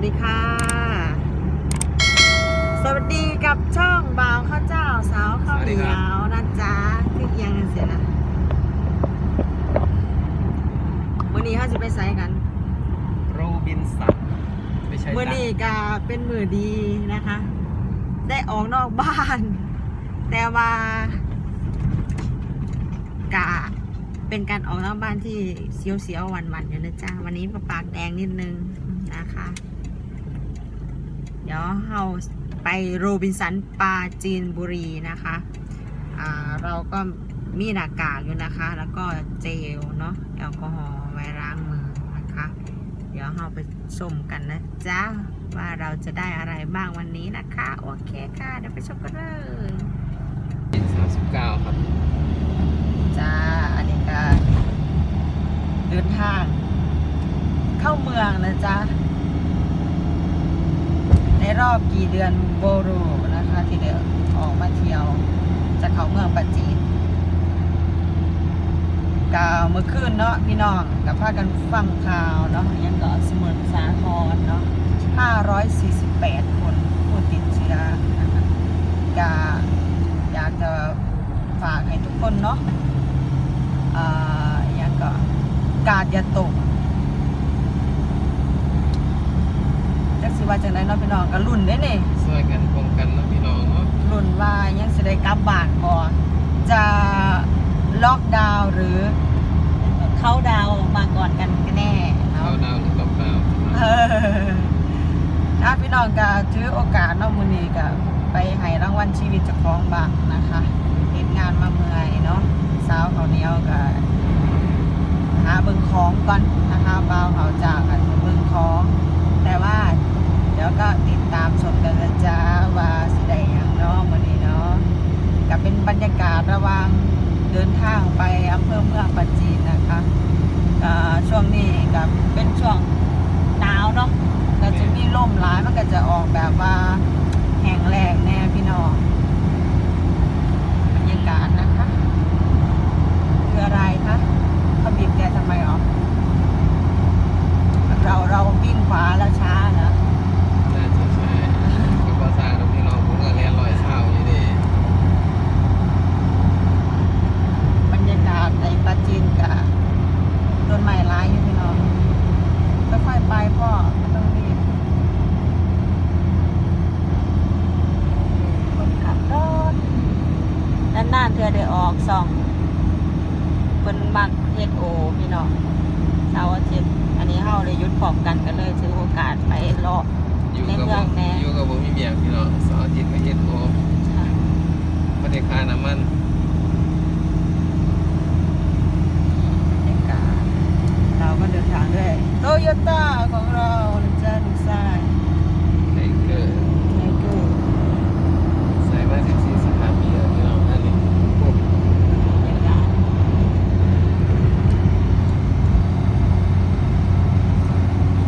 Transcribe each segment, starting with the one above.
สดีค่ะ สวัสดีกับช่องบ่าวข้าวเจ้าสาวข้าวเหนียวนะจ๊ะคือเอียงกันเสียนะวันนี้เขาจะไปไซกัน โรบินสันไม่ใช่มื่อนี้ก็เป็นมือดีนะคะ ได้ออกนอกบ้าน แต่ว่ากะเป็นการออกนอกบ้านที่เสียวๆหวันๆอยู่นะจ๊ะ วันนี้ก็ปากแดงนิดนึงนะคะเดี๋ยวเราไปโรบินสันปาจีนบุรีนะคะอ่าเราก็มีหน้ากากอยู่นะคะ แล้วก็เจลเนาะแอลกอฮอล์ไว้ล้างมือนะคะ เดี๋ยวเราไปชมกันนะจ๊ะว่าเราจะได้อะไรบ้างวันนี้นะคะ โอเคค่ะ เดี๋ยวไปชมกันเลยสามสิบเก้าครับ จ้า อันนี้ก็เดินทาง เข้าเมืองนะจ๊ะใน รอบกี่เดือนโบรูนะคะ ที่เดียวออกมาเที่ยวจะเขาเมืองปัจจีนกาเมื่อคืนเนาะพี่น้องกับพากันฟังข่าวเนาะยังก็สมุทรสาครเนาะ548 คนผู้ติดเชื้อนะคะกาอยากจะฝากให้ทุกคนเนาะอ่ายังก็กาดอย่าตก จักสิว่าจังไดเนาะพี่น้องก็รุ่นได้นี่ช่วยกันป้องกันนะพี่น้องเนาะรุ่นว่ายังสิได้กลับบ้านบ่จะล็อกดาวน์หรือเข้าดาวน์มาก่อนกันกันแน่เข้าเนาะดาวหรือล็อกดาวน์เออถ้าพี่น้องก็ถือโอกาสเนาะมื้อนี้ก็ไปให้รางวัลชีวิตเจ้าของบ้างนะคะเฮ็ดงานมาเมื่อยเนาะสาวเขาวเหนียวก็หาเบิ่งของก่อนนะคะบ่าวเขาจากกันเบิ่งของแต่ว่า แล้วก็ติดตามชมกันนะจ๊ะว่าสิได้อยังน้องวันนี้เนาะก็เป็นบรรยากาศระหว่างเดินทางไปอำเภอเมืองปัจจีนนะคะช่วงนี้กับเป็นช่วงหนาวเนาะก็จะมีลมร้ายมันก็จะออกแบบว่าแห้งแรงแน่พี่น้องบรรยากาศนะคะคืออะไรคะเขาบีบแต่ทำไมอ๋อเราเราวิ่งขวาแล้วช้าเหรอ น่าจะใช่ก็ภาษาเราพี่น้องผมก็เรียนลอยเช้าอยู่ดี บรรยากาศในปาจีนกับต้นไม้ร้ายอยู่พี่น้องค่อยๆไปพ่อไม่ต้องรีบคนขับรถด้านหน้าเธอได้ออกสองเป็นมักเฮดโอ พี่น้องเสาร์อาทิตย์อันนี้เฮาเลยหยุดพร้อมกันกันเลยถือโอกาสไปรออยู่ในกับเมืผองมแน่อยู่กับผมมีเบียร์พี่น้องเสาร์อาทิตย์ก็เฮ็ดโอไม่ได้ค่าน้ำมัน บรรยากาศเราก็เดินทางด้วยโตโยต้าของเรานะจ๊ะลูกชาย ไทเกอร์ ไทเกอร์ ใส่มาสิบสี่สิบห้าปีแล้วพี่น้องนั่นนี่ปุ๊บบ รรยากาศ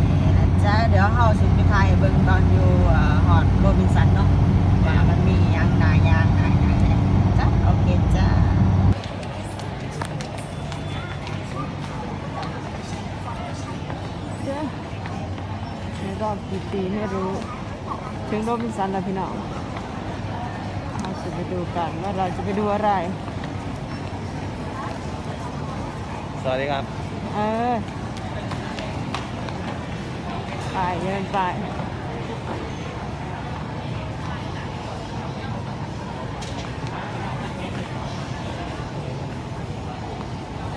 นี่นะจ๊ะเดี๋ยวเฮาสิไปถ่ายเบิ่งตอนอยู่เอ่อฮอดโรบินสันเนาะว่ามันมีหยังนายางนายางเนี่ยจ้ะโอเคจ้าจ้ะใน รอบกี่ปีไม่รู้ ถึงโรบินสันแล้วพี่น้องเราจะไปดูกันว่าเราจะไปดูอะไร สวัสดีครับ เออ ไปเดินไป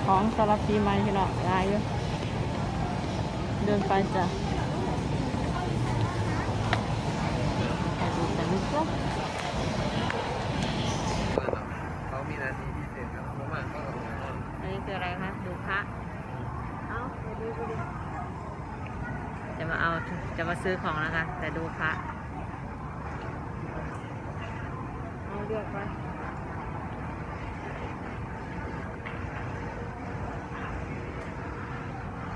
ของสำหรับปีใหม่พี่น้องหลายอยู่เดินไปจ้ะไปดูกันนะจ๊ะ เขามีนาทีพิเศษครับเพราะว่าเขากำลัง อันนี้คืออะไรคะ ดูพระ เอาไปดูไปดูจะมาเอา จะมา ซื้อของแล้วค่ะ แต่ดูพระเอาเลือกไป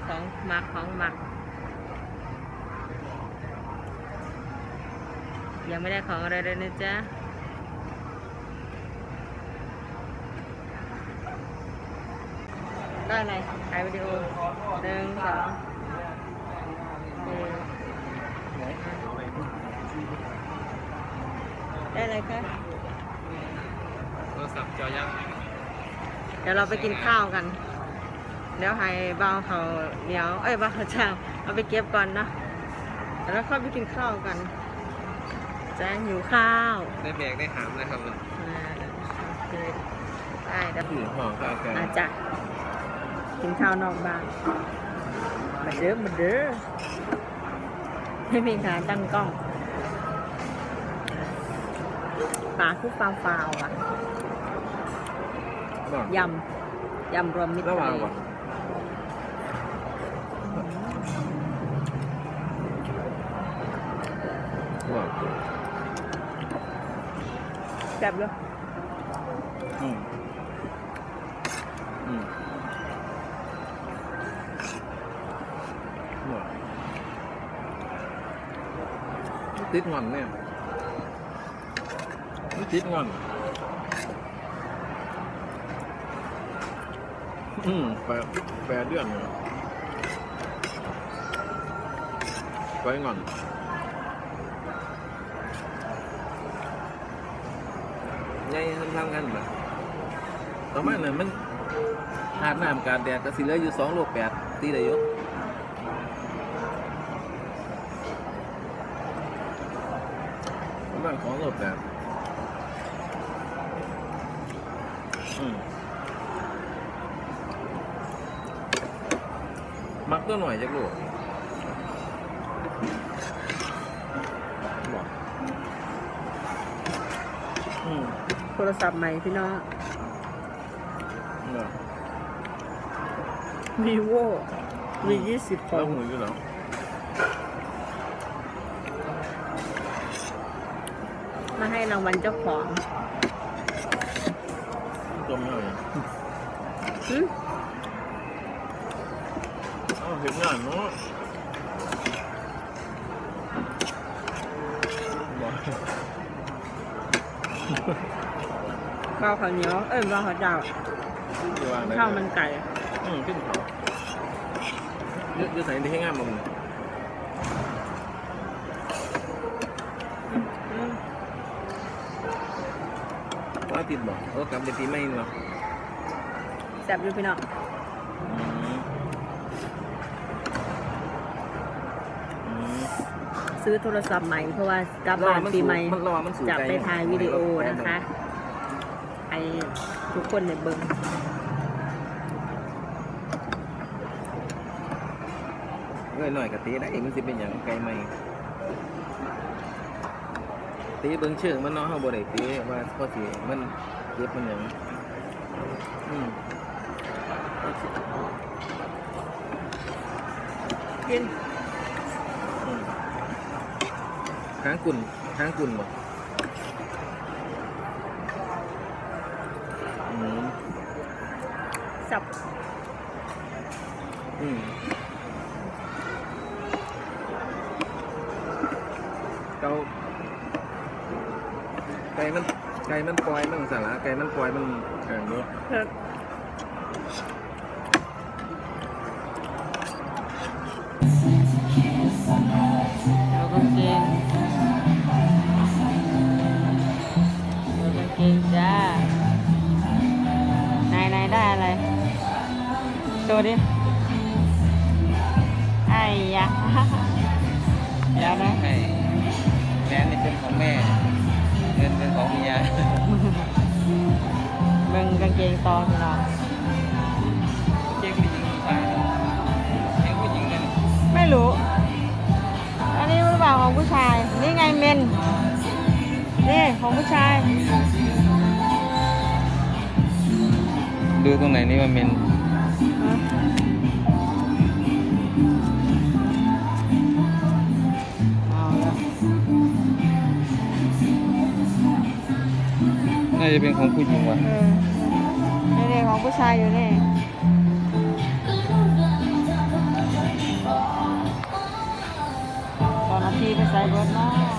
ของหมักของหมัก ยังไม่ได้ของอะไรเลยนะจ๊ะได้อะไรถ่ายวิดีโอหนึ่งสองหนึ่ง ได้อะไรคะ โทรศัพท์จอยักษ์เดี๋ยวเราไปกินข้าวกัน เดี๋ยวให้เบาเขาเหนียว เอ้ยเบาเขาเจ้าเอาไปเก็บก่อนเนาะแล้วค่อยไปกินข้าวกันแจ้งหิวข้าวได้แบกได้หามนะครับมันอ่าโอเคได้เดี๋ยวถือห่อก็อาการอาจจะกินข้าวนอกบ้านมาเด้อมาเด้อไม่มีการตั้งกล้อง ปลาคือฟาวฟาวๆอะบอกยำยำรวมมิตรระหทะว่างเลก่อนบอกแซ่บเลยอืมอืมบอกติดงอนเนี่ยมัน ติดงอนอืมแปดแปดเดือนเลยไว้ก่อนไงทำทำกันแบบประมาณนั้นมันหาดน้ำการแดดก็สิเหลืออยู่สองโลแปดตีได้อยู่ประมาณสองโลแปดอืม มัก ตัวหน่อยจักลูกบอกอืมโทรศัพท์ใหม่พี่น้องเนาะ vivo v ยี่สิบขอแล้วง หูอยู่เหรอมาให้รางวัลเจ้าของจมไม่เอาอย่างหึ เอ้าเห็นงานเนาะบอกข้าวข้าวเหนียวเอ้ยข้าวข้าวเจ้าอยู่ว่าอะไรข้าวมันไก่อืมขึ้นเขาเยอะเยอะใส่ในให้งานมาเลยอืมว่าติดบอกเออกลับเดือนปีใหม่เนาะแซ่บอยู่พี่น้อง อืมอืม ซื้อโทรศัพท์ใหม่เพราะว่ากลับบ้านปีใหม่นระวังมันสูงจะไกลไปถ่ายวิดีโอนะคะไอทุกคนในเบิงเงยหน่อยกับตีได้มันสิเป็นอย่างไกลไหมตีเบิ่งเชิงมันเนาะเฮาบ่ได้ตีว่าพอสิมันเจ็บมันหยังอืมกิน อืม ค้างกุ่นค้างกุ่นบ่อืมสับ อืมเกาไก่มันไก่มันปล่อยมันสาระไก่มันปล่อยมันแข็งเนาะเพิ่มเร ได้อะไรโชว์ดิไอ้ยะเดี๋ยวนะให้แหวนนี่เป็นของแม่ เงินเป็นของเมียเบิ่งกางเกงต่อพี่น้องเจ๊ผู้หญิงผู้ชายเจ๊ผู้หญิงเลยไม่รู้ อันนี้มันเปล่าของผู้ชาย นี่ไงเมนนี่ของผู้ชาย ดูตรงไหนนี่ว่าเมนเอาแล้วน่าจะเป็นของผู้หญิงว่ะนี่นี่ของผู้ชายอยู่นี่ตอนนาทีไปใส่รถเนาะ